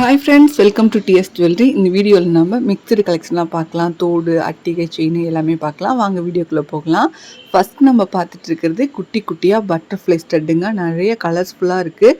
Hi friends welcome to DS jewellery இந்த வீடியோவில் நம்ம மிக்சடு கலெக்ஷன்லாம் பார்க்கலாம். தோடு அட்டிகை செயின் எல்லாமே பார்க்கலாம். வாங்க வீடியோக்குள்ளே போகலாம். ஃபஸ்ட் நம்ம பார்த்துட்டு இருக்கிறது குட்டி குட்டியாக பட்டர்ஃப்ளை ஸ்டட்டுங்க நிறைய கலர்ஸ்ஃபுல்லாக இருக்குது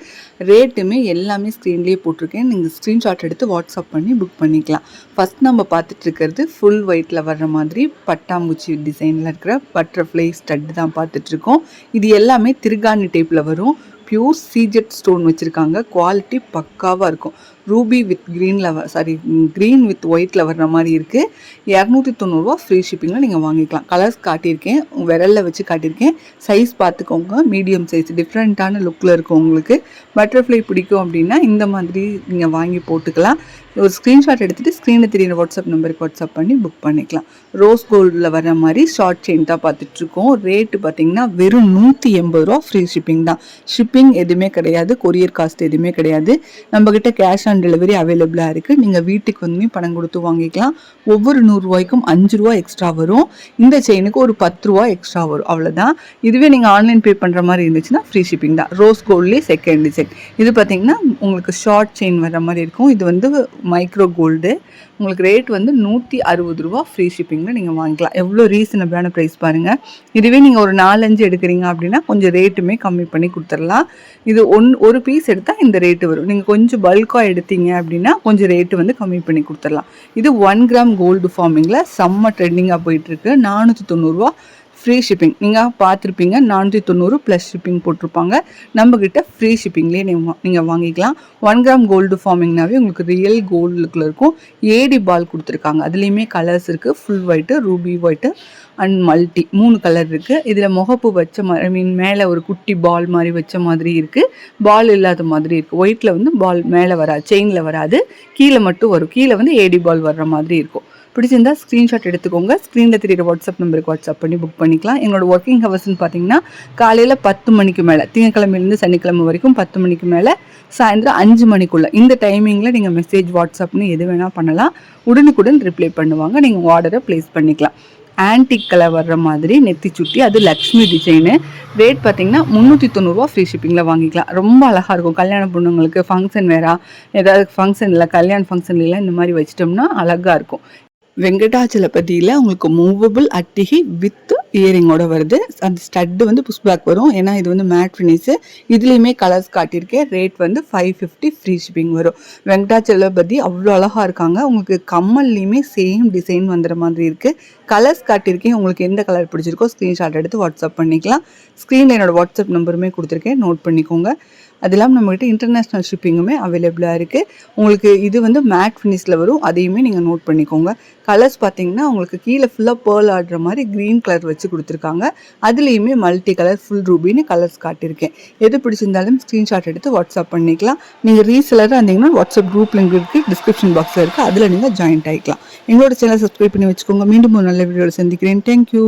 ரேட்டுமே எல்லாமே ஸ்க்ரீன்லேயே போட்டிருக்கேன். நீங்கள் ஸ்க்ரீன்ஷாட் எடுத்து வாட்ஸ்அப் பண்ணி புக் பண்ணிக்கலாம். ஃபஸ்ட் நம்ம பார்த்துட்டு இருக்கிறது ஃபுல் ஒயிட்டில் வர்ற மாதிரி பட்டாம்பூச்சி டிசைனில் இருக்கிற பட்டர்ஃப்ளை ஸ்டட்டு தான் பார்த்துட்ருக்கோம் இது எல்லாமே திருகாணி டைப்பில் வரும். பியூர் சீஜெட் ஸ்டோன் வச்சுருக்காங்க. குவாலிட்டி பக்காவாக இருக்கும். ரூபி வித் க்ரீனில் சாரி க்ரீன் வித் ஒயிட்டில் வர்ற மாதிரி இருக்குது இரநூத்தி தொண்ணூறுரூவா ஃப்ரீ ஷிப்பிங்கில் நீங்கள் வாங்கிக்கலாம். கலர்ஸ் காட்டியிருக்கேன் விரலில் வச்சு காட்டியிருக்கேன். சைஸ் பார்த்துக்கோங்க மீடியம் சைஸ் டிஃப்ரெண்ட்டான லுக்கில் இருக்கும் உங்களுக்கு. பட்டர்ஃப்ளை பிடிக்கும் அப்படின்னா இந்த மாதிரி நீங்கள் வாங்கி போட்டுக்கலாம். ஒரு ஸ்க்ரீன்ஷாட் எடுத்துகிட்டு ஸ்க்ரீனில் தெரியுற வாட்ஸ்அப் நம்பருக்கு வாட்ஸ்அப் பண்ணி புக் பண்ணிக்கலாம். ரோஸ் கோல்டில் வர மாதிரி ஷார்ட் செயின் தான் பார்த்துட்ருக்கோம். ரேட்டு பார்த்தீங்கன்னா வெறும் நூற்றி எண்பது ரூபா ஃப்ரீ ஷிப்பிங் தான். ஷிப்பிங் எதுவுமே கிடையாது கொரியர் காஸ்ட் எதுவுமே கிடையாது. நம்மக்கிட்ட கேஷ் ஆன் டெலிவரி அவைலபிளாக இருக்குது நீங்கள் வீட்டுக்கு வந்து பணம் கொடுத்து வாங்கிக்கலாம். ஒவ்வொரு நூறுரூவாய்க்கும் அஞ்சு ரூபா எக்ஸ்ட்ரா வரும். இந்த செயினுக்கு ஒரு பத்து ரூபா எக்ஸ்ட்ரா வரும். அவ்வளோதான் இதுவே நீங்கள் ஆன்லைன் பே பண்ணுற மாதிரி இருந்துச்சுன்னா ஃப்ரீ ஷிப்பிங் தான். ரோஸ் கோல்ட்லேயே செகண்ட் டிசைன் இது பார்த்தீங்கன்னா உங்களுக்கு ஷார்ட் செயின் வர மாதிரி இருக்கும். இது வந்து மைக்ரோ கோல்டு உங்களுக்கு ரேட் வந்து நூற்றி அறுபது ரூபா ஃப்ரீ ஷிப்பிங்கில் நீங்கள் வாங்கிக்கலாம். எவ்வளோ ரீசனபிளான ப்ரைஸ் பாருங்கள் இதுவே நீங்கள் ஒரு நாலஞ்சு எடுக்கிறீங்க அப்படின்னா கொஞ்சம் ரேட்டுமே கம்மி பண்ணி கொடுத்துடலாம். இது ஒன் ஒரு பீஸ் எடுத்தால் இந்த ரேட்டு வரும். நீங்கள் கொஞ்சம் பல்காக எடுத்தீங்க அப்படின்னா கொஞ்சம் ரேட்டு வந்து கம்மி பண்ணி கொடுத்துடலாம். இது ஒன் கிராம் கோல்டு ஃபார்மிங்கில் செம்ம ட்ரெண்டிங்காக போயிட்டுருக்கு. நானூற்றி தொண்ணூறுரூவா ஃப்ரீ ஷிப்பிங் நீங்கள் பார்த்துருப்பீங்க நானூற்றி தொண்ணூறு ப்ளஸ் ஷிப்பிங் போட்டிருப்பாங்க. நம்மக்கிட்ட ஃப்ரீ ஷிப்பிங்லேயே நீங்கள் நீங்கள் வாங்கிக்கலாம். ஒன் கிராம் கோல்டு ஃபார்மிங்னாவே உங்களுக்கு ரியல் கோல்டுக்குள்ள இருக்கும். ஏடி பால் கொடுத்துருக்காங்க. அதுலேயுமே கலர்ஸ் இருக்குது full white ruby white and multi மூணு கலர் இருக்குது இதில் முகப்பு வச்ச மாதிரி ஐ மீன் மேலே ஒரு குட்டி பால் மாதிரி வச்ச மாதிரி இருக்குது பால் இல்லாத மாதிரி இருக்குது ஒயிட்டில் வந்து பால் மேலே வராது செயினில் வராது. கீழே மட்டும் வரும். கீழே வந்து ஏடி பால் வர்ற மாதிரி இருக்கும். பிடிச்சிருந்தா ஸ்க்ரீன்ஷாட் எடுத்துக்கோங்க. ஸ்க்ரீனில் தெரியுற வாட்ஸ்அப் நம்பருக்கு வாட்ஸ்அப் பண்ணி புக் பண்ணிக்கலாம். எங்களோட ஒர்க்கிங் ஹவர்ஸ்னு பார்த்தீங்கன்னா காலையில் பத்து மணிக்கு மேலே திங்கக்கிழமையிலேருந்து சனிக்கிழமை வரைக்கும் பத்து மணிக்கு மேலே சாயந்தரம் அஞ்சு மணிக்குள்ளே. இந்த டைமிங்கில் நீங்கள் மெசேஜ் வாட்ஸ்அப்னு எது வேணால் பண்ணலாம். உடனுக்குடன் ரிப்ளை பண்ணுவாங்க. நீங்கள் ஆர்டரை ப்ளேஸ் பண்ணிக்கலாம். ஆன்டிக் கலர் வர்ற மாதிரி நெத்தி சுட்டி அது லக்ஷ்மி டிசைனு ரேட் பார்த்தீங்கன்னா முந்நூற்றி தொண்ணூறுரூவா ஃப்ரீ ஷிப்பிங்கில் வாங்கிக்கலாம். ரொம்ப அழகாக இருக்கும். கல்யாண பொண்ணுங்களுக்கு ஃபங்க்ஷன் வேறா ஏதாவது ஃபங்க்ஷனில் கல்யாண ஃபங்க்ஷன்லாம் இந்த மாதிரி வச்சிட்டோம்னா அழகாக இருக்கும். வெங்கடாச்சலபதியில் உங்களுக்கு மூவபிள் அட்டிகை வித் இயரிங்கோட வருது. அந்த ஸ்டட்டு வந்து புஷ் பேக் வரும். ஏன்னா இது வந்து மேட் ஃபினிஷு இதுலேயுமே கலர்ஸ் காட்டியிருக்கேன். ரேட் வந்து ஃபைவ் ஃபிஃப்டி ஃப்ரீ ஷிப்பிங் வரும். வெங்கடாச்சலபதி அவ்வளோ அழகாக இருக்காங்க. உங்களுக்கு கம்மல்லையுமே சேம் டிசைன் வந்துடுற மாதிரி இருக்குது கலர்ஸ் காட்டியிருக்கேன். உங்களுக்கு எந்த கலர் பிடிச்சிருக்கோ ஸ்க்ரீன்ஷாட் எடுத்து வாட்ஸ்அப் பண்ணிக்கலாம். ஸ்க்ரீனில் என்னோடய வாட்ஸ்அப் நம்பருமே கொடுத்துருக்கேன். நோட் பண்ணிக்கோங்க. அது இல்லாமல் நம்மகிட்ட இன்டர்நேஷ்னல் ஷிப்பிங்குமே அவைலபிளாக இருக்குது உங்களுக்கு இது வந்து மேட் ஃபினிஷில் வரும். அதையுமே நீங்கள் நோட் பண்ணிக்கோங்க. கலர்ஸ் பார்த்தீங்கன்னா உங்களுக்கு கீழே ஃபுல்லாக பேர்ல் ஆடுற மாதிரி க்ரீன் கலர் வச்சு கொடுத்துருக்காங்க. அதுலேயுமே மல்டி கலர் ஃபுல் ரூபின்னு கலர்ஸ் காட்டியிருக்கேன். எது பிடிச்சிருந்தாலும் ஸ்க்ரீன்ஷாட் எடுத்து வாட்ஸ்அப் பண்ணிக்கலாம். நீங்கள் ரீசெலராக இருந்தீங்கன்னா வாட்ஸ்அப் குரூப் லிங்க் இருக்குது டிஸ்கிரிப்ஷன் பாக்ஸில் இருக்குது அதில் நீங்கள் ஜாயின்ட் ஆகிக்கலாம் எங்களோட சேனல் சப்ஸ்கிரைப் பண்ணி வச்சுக்கோங்க. மீண்டும் ஒரு நல்ல வீடியோவில் சந்திக்கிறேன். தேங்க்யூ